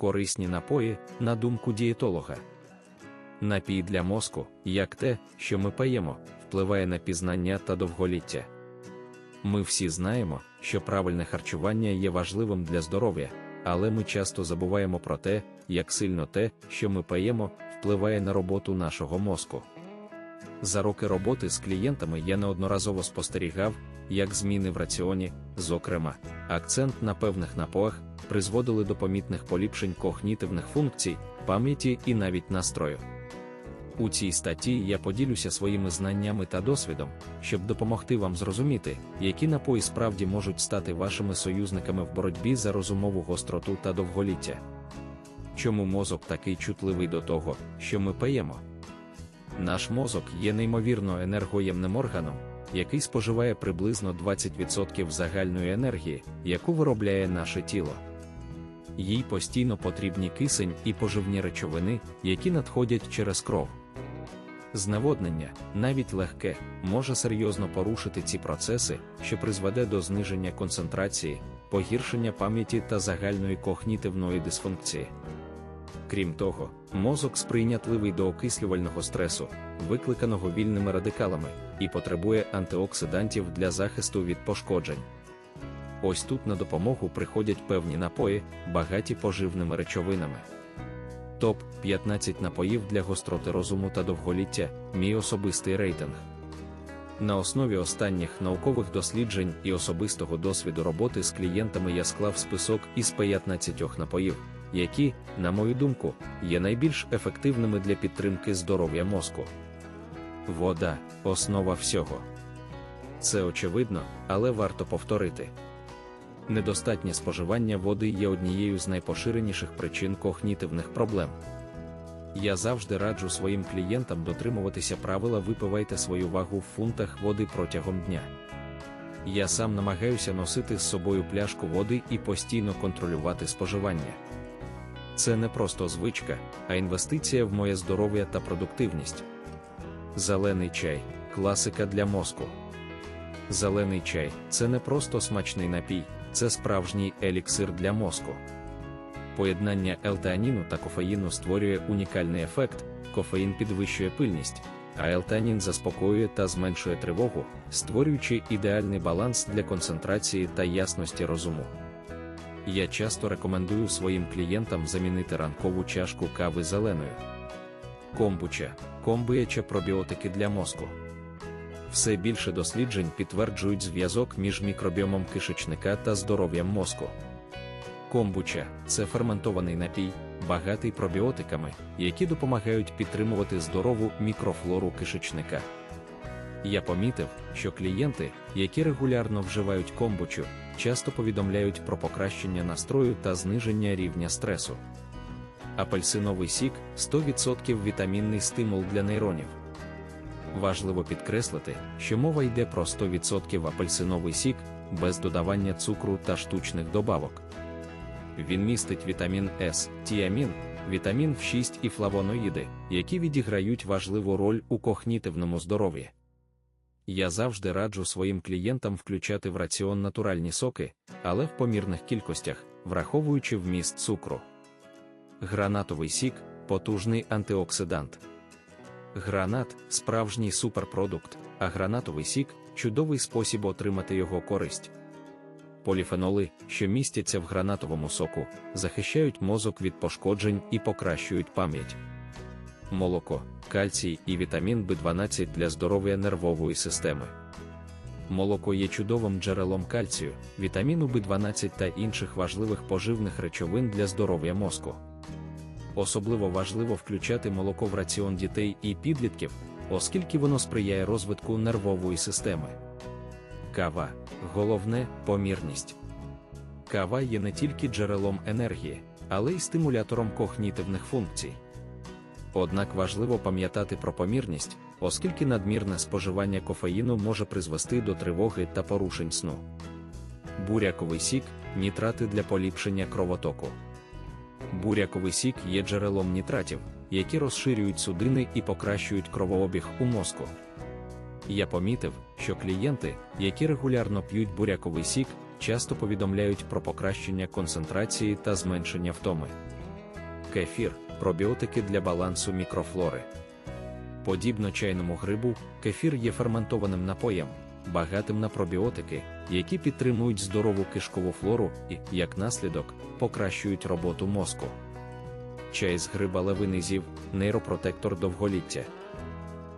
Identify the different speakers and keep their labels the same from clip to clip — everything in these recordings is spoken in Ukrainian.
Speaker 1: корисні напої, на думку дієтолога. Напій для мозку, як те, що ми паємо, впливає на пізнання та довголіття. Ми всі знаємо, що правильне харчування є важливим для здоров'я, але ми часто забуваємо про те, як сильно те, що ми паємо, впливає на роботу нашого мозку. За роки роботи з клієнтами я неодноразово спостерігав, як зміни в раціоні, зокрема, акцент на певних напоях, призводили до помітних поліпшень когнітивних функцій, пам'яті і навіть настрою. У цій статті я поділюся своїми знаннями та досвідом, щоб допомогти вам зрозуміти, які напої справді можуть стати вашими союзниками в боротьбі за розумову гостроту та довголіття. Чому мозок такий чутливий до того, що ми паємо? Наш мозок є неймовірно енергоємним органом, який споживає приблизно 20% загальної енергії, яку виробляє наше тіло. Їй постійно потрібні кисень і поживні речовини, які надходять через кров. Зневоднення, навіть легке, може серйозно порушити ці процеси, що призведе до зниження концентрації, погіршення пам'яті та загальної когнітивної дисфункції. Крім того, мозок сприйнятливий до окислювального стресу, викликаного вільними радикалами, і потребує антиоксидантів для захисту від пошкоджень. Ось тут на допомогу приходять певні напої, багаті поживними речовинами. Топ 15 напоїв для гостроти розуму та довголіття мій особистий рейтинг. На основі останніх наукових досліджень і особистого досвіду роботи з клієнтами я склав список із 15 напоїв, які, на мою думку, є найбільш ефективними для підтримки здоров'я мозку. Вода основа всього. Це очевидно, але варто повторити. Недостатнє споживання води є однією з найпоширеніших причин когнітивних проблем. Я завжди раджу своїм клієнтам дотримуватися правила випивайте свою вагу в фунтах води протягом дня. Я сам намагаюся носити з собою пляшку води і постійно контролювати споживання. Це не просто звичка, а інвестиція в моє здоров'я та продуктивність. Зелений чай класика для мозку. Зелений чай це не просто смачний напій, це справжній еліксир для мозку. Поєднання елтеаніну та кофеїну створює унікальний ефект, кофеїн підвищує пильність, а елтеанін заспокоює та зменшує тривогу, створюючи ідеальний баланс для концентрації та ясності розуму. Я часто рекомендую своїм клієнтам замінити ранкову чашку кави зеленою. Комбуча, комбияча пробіотики для мозку. Все більше досліджень підтверджують зв'язок між мікробіомом кишечника та здоров'ям мозку. Комбуча це ферментований напій, багатий пробіотиками, які допомагають підтримувати здорову мікрофлору кишечника. Я помітив, що клієнти, які регулярно вживають комбучу, часто повідомляють про покращення настрою та зниження рівня стресу. Апельсиновий сік 100% вітамінний стимул для нейронів. Важливо підкреслити, що мова йде про 100% апельсиновий сік без додавання цукру та штучних добавок. Він містить вітамін С, тіамін, вітамін В6 і флавоноїди, які відіграють важливу роль у когнітивному здоров'ї. Я завжди раджу своїм клієнтам включати в раціон натуральні соки, але в помірних кількостях, враховуючи вміст цукру. Гранатовий сік потужний антиоксидант. Гранат справжній суперпродукт, а гранатовий сік чудовий спосіб отримати його користь. Поліфеноли, що містяться в гранатовому соку, захищають мозок від пошкоджень і покращують пам'ять. Молоко, кальцій і вітамін В12 для здоров'я нервової системи. Молоко є чудовим джерелом кальцію, вітаміну В12 та інших важливих поживних речовин для здоров'я мозку. Особливо важливо включати молоко в раціон дітей і підлітків, оскільки воно сприяє розвитку нервової системи. Кава головне помірність. Кава є не тільки джерелом енергії, але й стимулятором когнітивних функцій. Однак важливо пам'ятати про помірність, оскільки надмірне споживання кофеїну може призвести до тривоги та порушень сну. Буряковий сік нітрати для поліпшення кровотоку. Буряковий сік є джерелом нітратів, які розширюють судини і покращують кровообіг у мозку. Я помітив, що клієнти, які регулярно п'ють буряковий сік, часто повідомляють про покращення концентрації та зменшення втоми. Кефір пробіотики для балансу мікрофлори. Подібно чайному грибу, кефір є ферментованим напоєм, багатим на пробіотики, які підтримують здорову кишкову флору і, як наслідок, покращують роботу мозку. Чай з гриба левини зів нейропротектор довголіття.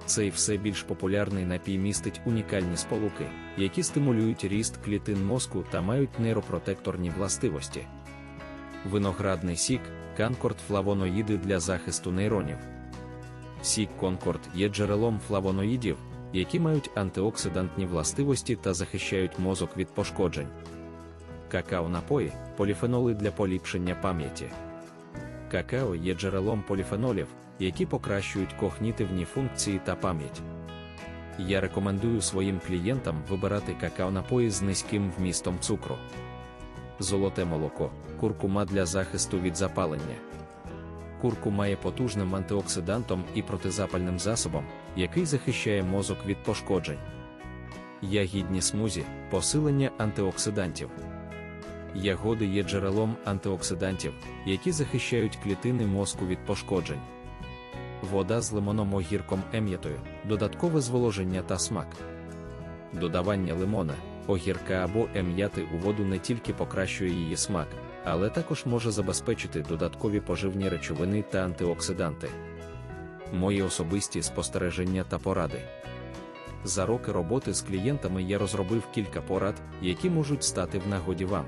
Speaker 1: Цей все більш популярний напій містить унікальні сполуки, які стимулюють ріст клітин мозку та мають нейропротекторні властивості. Виноградний сік Канкорд флавоноїди для захисту нейронів. Сік Конкорд є джерелом флавоноїдів, які мають антиоксидантні властивості та захищають мозок від пошкоджень. Какао напої поліфеноли для поліпшення пам'яті. Какао є джерелом поліфенолів, які покращують когнітивні функції та пам'ять. Я рекомендую своїм клієнтам вибирати какао напої з низьким вмістом цукру. Золоте молоко, куркума для захисту від запалення. Куркума є потужним антиоксидантом і протизапальним засобом, який захищає мозок від пошкоджень. Ягідні смузі посилення антиоксидантів. Ягоди є джерелом антиоксидантів, які захищають клітини мозку від пошкоджень. Вода з лимоном огірком ем'ятою, додаткове зволоження та смак. Додавання лимона, огірка або ем'яти у воду не тільки покращує її смак, але також може забезпечити додаткові поживні речовини та антиоксиданти. Мої особисті спостереження та поради. За роки роботи з клієнтами я розробив кілька порад, які можуть стати в нагоді вам.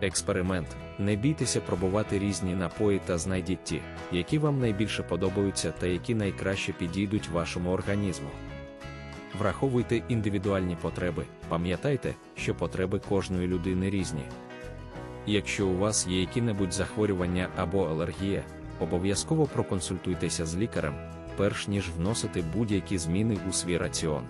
Speaker 1: Експеримент. Не бійтеся пробувати різні напої та знайдіть ті, які вам найбільше подобаються та які найкраще підійдуть вашому організму. Враховуйте індивідуальні потреби, пам'ятайте, що потреби кожної людини різні. Якщо у вас є які-небудь захворювання або алергія, обов'язково проконсультуйтеся з лікарем, перш ніж вносити будь-які зміни у свій раціон.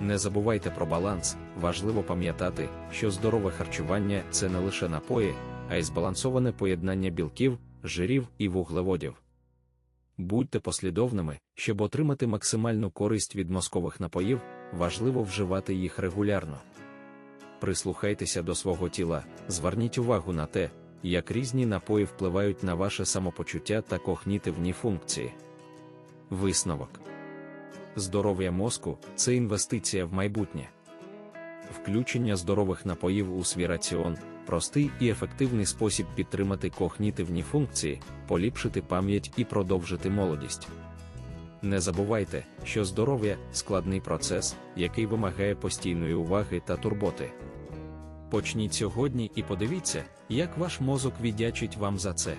Speaker 1: Не забувайте про баланс, важливо пам'ятати, що здорове харчування це не лише напої, а й збалансоване поєднання білків, жирів і вуглеводів. Будьте послідовними, щоб отримати максимальну користь від мозкових напоїв, важливо вживати їх регулярно. Прислухайтеся до свого тіла, зверніть увагу на те, як різні напої впливають на ваше самопочуття та когнітивні функції. Висновок Здоров'я мозку це інвестиція в майбутнє. Включення здорових напоїв у свій раціон простий і ефективний спосіб підтримати когнітивні функції, поліпшити пам'ять і продовжити молодість. Не забувайте, що здоров'я складний процес, який вимагає постійної уваги та турботи. Почніть сьогодні і подивіться, як ваш мозок віддячить вам за це.